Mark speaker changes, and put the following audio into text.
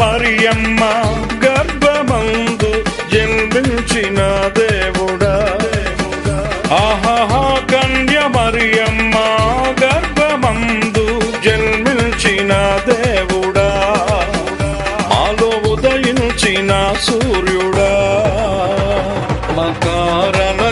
Speaker 1: మరియమ్మ గర్భమందు జన్మించిన దేవుడా. ఆహా కన్య మరియమ్మ గర్భమందు జన్మించిన దేవుడా. మాలో ఉదయించిన సూర్యుడా. మకారణ